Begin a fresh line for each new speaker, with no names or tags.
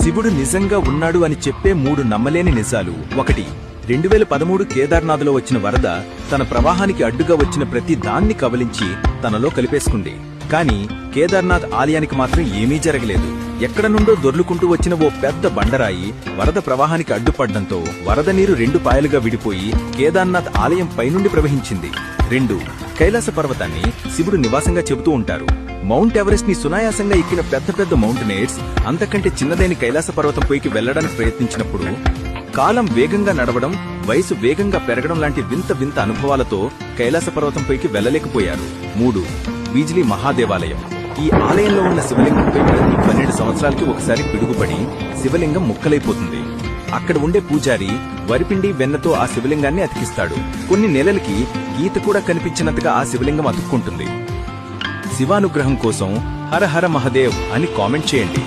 శివుడు నిజంగా ఉన్నాడు అని చెప్పే మూడు నమ్మలేని నిజాలు ఒకటి. రెండు వేల పదమూడు కేదార్నాథ్లో వచ్చిన వరద తన ప్రవాహానికి అడ్డుగా వచ్చిన ప్రతి దాన్ని కబలించి తనలో కలిపేసుకుంది. కానీ కేదార్నాథ్ ఆలయానికి మాత్రం ఏమీ జరగలేదు. ఎక్కడ నుండో దొర్లుకుంటూ వచ్చిన ఓ పెద్ద బండరాయి వరద ప్రవాహానికి అడ్డుపడ్డంతో వరద నీరు రెండు పాయలుగా విడిపోయి కేదార్నాథ్ ఆలయం పైనుండి ప్రవహించింది. రెండు. కైలాస పర్వతాన్ని శివుడు నివాసంగా చెబుతూ ఉంటారు. మౌంట్ ఎవరెస్ట్ని సునాయాసంగా ఎక్కిన పెద్ద పెద్ద మౌంటైనర్స్ అంతకంటే చిన్నదైన కైలాస పర్వతం పైకి వెళ్ళడానికి ప్రయత్నించినప్పుడు కాలం వేగంగా నడవడం వయసు వేగంగా పెరగడం లాంటి వింత వింత అనుభవాలతో కైలాస పర్వతం పైకి వెళ్ళలేకపోయారు మూడు బీజిలీ మహాదేవాలయం. ఈ ఆలయంలో ఉన్న శివలింగంపై ప్రతి పన్నెండు సంవత్సరాలకి ఒకసారి పిడుగుపడి శివలింగం ముక్కలైపోతుంది. అక్కడ ఉండే పూజారి వరిపిండి వెన్నతో ఆ శివలింగాన్ని అతికిస్తాడు. కొన్ని నెలలకి గీత కూడా కనిపించినట్టుగా ఆ శివలింగం అతుక్కుంటుంది. శివానుగ్రహం కోసం హర హర మహదేవ్ అని కామెంట్ చేయండి.